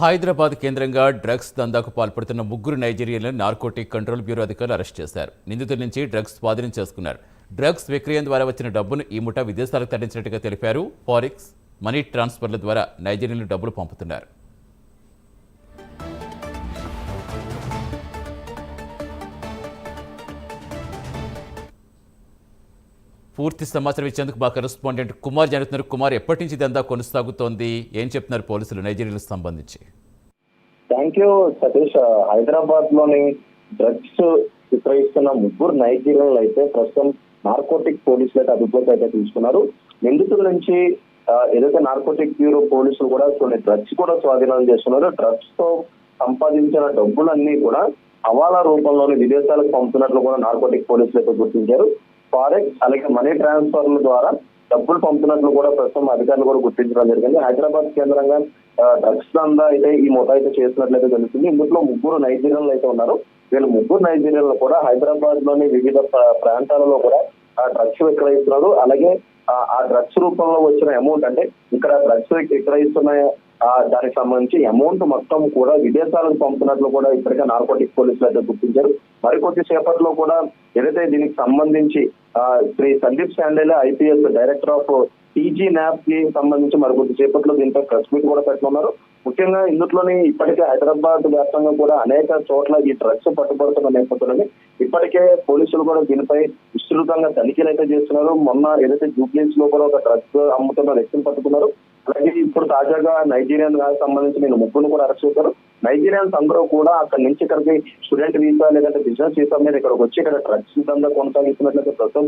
హైదరాబాద్ కేంద్రంగా డ్రగ్స్ దందాకు పాల్పడుతున్న ముగ్గురు నైజీరియన్లను నార్కోటిక్ కంట్రోల్ బ్యూరో అధికారులు అరెస్ట్ చేశారు. నిందితుల నుంచి డ్రగ్స్ స్వాధీనం చేసుకున్నారు. డ్రగ్స్ విక్రయం ద్వారా వచ్చిన డబ్బును ఈ ముఠా విదేశాలకు తరలించినట్టుగా తెలిపారు. ఫారిక్స్ మనీ ట్రాన్స్ఫర్ల ద్వారా నైజీరియన్లు డబ్బులు పంపుతున్నారు. పూర్తి సమాచారం ఇచ్చేందుకు మా కరెస్పాండెంట్ కుమార్ జరుగుతున్నారు. కుమార్ ఎప్పటి నుంచి ఇదంతా కొనసాగుతోంది? ఏం చెప్తున్నారు పోలీసులు నైజీరియాలకు సంబంధించి? Thank you Satish. హైదరాబాద్లోని డ్రగ్స్ విక్రయిస్తున్న ముగ్గురు నైజీరియన్లు అయితే ప్రస్తుతం నార్కోటిక్ పోలీసులు అయితే అదుపులోకి అయితే తీసుకున్నారు. నిందితుల నుంచి ఏదైతే నార్కోటిక్ బ్యూరో పోలీసులు కూడా కొన్ని డ్రగ్స్ కూడా స్వాధీనం చేస్తున్నారు. డ్రగ్స్తో సంపాదించిన డబ్బులన్నీ కూడా హవాలా రూపంలోని విదేశాలకు పంపుతున్నట్లు కూడా నార్కోటిక్ పోలీసులు అయితే గుర్తించారు. ఫారెక్స్ అలాగే మనీ ట్రాన్స్ఫర్ల ద్వారా డబ్బులు పంపుతున్నట్లు కూడా ప్రస్తుతం అధికారులు కూడా గుర్తించడం జరిగింది. హైదరాబాద్ కేంద్రంగా డ్రగ్స్ దందా అయితే ఈ ముఠా అయితే చేసినట్లయితే తెలుస్తుంది. ఇందులో ముగ్గురు నైజీరియన్లు అయితే ఉన్నారు. వీళ్ళు ముగ్గురు నైజీరియన్లు కూడా హైదరాబాద్లోని వివిధ ప్రాంతాలలో కూడా ఆ డ్రగ్స్ విక్రయిస్తున్నారు. అలాగే ఆ- ఆ డ్రగ్స్ రూపంలో వచ్చిన అమౌంట్ అంటే ఇక్కడ డ్రగ్స్ విక్రయిస్తున్న దానికి సంబంధించి అమౌంట్ మొత్తం కూడా విదేశాలకు పంపుతున్నట్లు కూడా ఇప్పటికే నార్కోటిక్ పోలీసులు అయితే గుర్తించారు. మరికొద్ది సేపట్లో కూడా ఏదైతే దీనికి సంబంధించి Shri Sandeep Shandilya IPS director of TG న్యాప్కి సంబంధించి మరికొద్ది సేపట్లో దీంతో ప్రెస్ మీట్ కూడా పెట్టనున్నారు ముఖ్యంగా ఇందులోని ఇప్పటికే హైదరాబాద్ వ్యాప్తంగా కూడా అనేక చోట్ల ఈ డ్రగ్స్ పట్టుబడుతున్న నేపథ్యంలో ఇప్పటికే పోలీసులు కూడా దీనిపై విస్తృతంగా తనిఖీలు అయితే చేస్తున్నారు. మొన్న ఏదైతే జూబ్లీస్లో కూడా ఒక డ్రగ్స్ అమ్ముతున్న వ్యక్తిని పట్టుకున్నారు. అలాగే ఇప్పుడు తాజాగా నైజీరియన్ సంబంధించి నేను ముగ్గురు కూడా అరెస్ట్ చేశారు. నైజీరియన్స్ అందరూ కూడా అక్కడ నుంచి ఇక్కడికి స్టూడెంట్ వీసా లేదంటే బిజినెస్ వీసా మీద ఇక్కడికి వచ్చి ఇక్కడ డ్రగ్స్ దందా కొనసాగిస్తున్నట్లయితే ప్రస్తుతం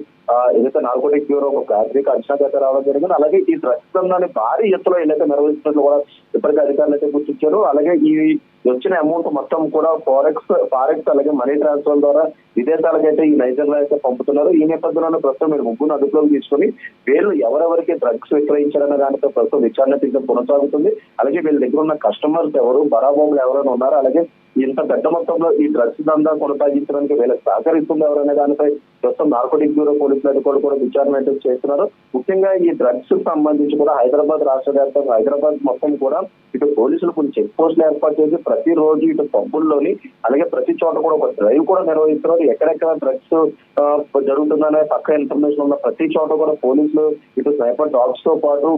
ఏదైతే నార్కోటిక్ బ్యూరో ఒక ప్రాథమిక అంచనాకి అయితే రావడం జరిగింది. అలాగే ఈ డ్రగ్స్ దందాన్ని భారీ ఎత్తులో ఏదైతే నిర్వహిస్తున్నట్లు కూడా ఇప్పటికే అధికారులు అయితే గుర్తించారు. అలాగే ఈ వచ్చిన అమౌంట్ మొత్తం కూడా ఫారెక్స్ ఫారెక్స్ అలాగే మనీ ట్రాన్స్ఫర్ ద్వారా విదేశాలకైతే ఈ నైజర్లో అయితే పంపుతున్నారు. ఈ నేపథ్యంలో ప్రస్తుతం మీరు ముగ్గురు అదుపులోకి తీసుకొని వీళ్ళు ఎవరెవరికి డ్రగ్స్ విక్రయించారన్న దానితో ప్రస్తుతం విచారణ తీసుకుని కొనసాగుతుంది. అలాగే వీళ్ళ దగ్గర ఉన్న కస్టమర్స్ ఎవరు బరాబాబులు ఎవరైనా ఉన్నారు? అలాగే ఇంత పెద్ద మొత్తంలో ఈ డ్రగ్స్ దందా కొనసాగించడానికి వీళ్ళకి సహకరిస్తుంది ఎవరనే దానిపై ప్రస్తుతం నార్కోటిక్ బ్యూరో పోలీసులు అధికారులు కూడా విచారణ అయితే చేస్తున్నారు. ముఖ్యంగా ఈ డ్రగ్స్ సంబంధించి కూడా హైదరాబాద్ రాష్ట్ర వ్యాప్తంగా హైదరాబాద్ మొత్తం కూడా ఇటు పోలీసులు కొన్ని చెక్ పోస్టులు ఏర్పాటు చేసి ప్రతి రోజు ఇటు పబ్బుల్లోని అలాగే ప్రతి చోట కూడా ఒక డ్రైవ్ కూడా నిర్వహిస్తున్నారు. ఎక్కడెక్కడ డ్రగ్స్ జరుగుతుందనే పక్క ఇన్ఫర్మేషన్ ఉన్న ప్రతి చోట కూడా పోలీసులు ఇటు సైబర్ డాగ్స్తో పాటు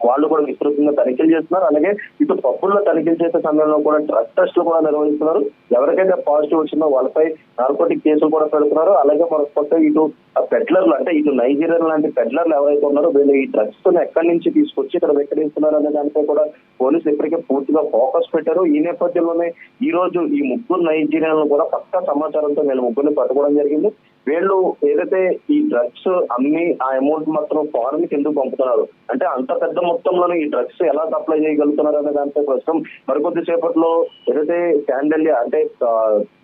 వాళ్ళు కూడా విస్తృతంగా తనిఖీలు చేస్తున్నారు. అలాగే ఇటు పబ్బుల్లో తనిఖీలు చేసే సమయంలో కూడా డ్రగ్ టెస్టులు కూడా నిర్వహిస్తున్నారు. ఎవరికైతే పాజిటివ్ వచ్చిందో వాళ్ళపై నార్కోటిక్ కేసులు కూడా పెడుతున్నారు. అలాగే మరొక పక్క ఇటు పెడ్లర్లు అంటే ఇటు నైజీరియన్ లాంటి పెడ్లర్లు ఎవరైతే ఉన్నారో వీళ్ళు ఈ డ్రగ్స్తో ఎక్కడి నుంచి తీసుకొచ్చి ఇక్కడ విక్రయిస్తున్నారు అనే దానిపై కూడా పోలీసులు ఇప్పటికే పూర్తిగా ఫోకస్ పెట్టారు. ఈ నేపథ్యంలోనే ఈ రోజు ఈ ముగ్గురు నైజీరియన్లు కూడా పక్కా సమాచారంతో వీళ్ళ ముగ్గురిని పట్టుకోవడం జరిగింది. వీళ్ళు ఏదైతే ఈ డ్రగ్స్ అమ్మి ఆ అమౌంట్ మాత్రం ఫారెన్కి ఎందుకు పంపుతున్నారు? అంటే అంత పెద్ద మొత్తంలోనే ఈ డ్రగ్స్ ఎలా సప్లై చేయగలుగుతున్నారు అనే దానిపై ప్రస్తుతం మరికొద్ది సేపట్లో ఏదైతే శాండల్య అంటే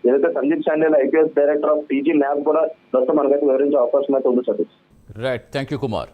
ఏదైతే Sandeep Shandilya IPS director of TG lab కూడా ప్రస్తుతం మనకైతే వివరించే అవకాశం అయితే ఉంది Satish right thank you Kumar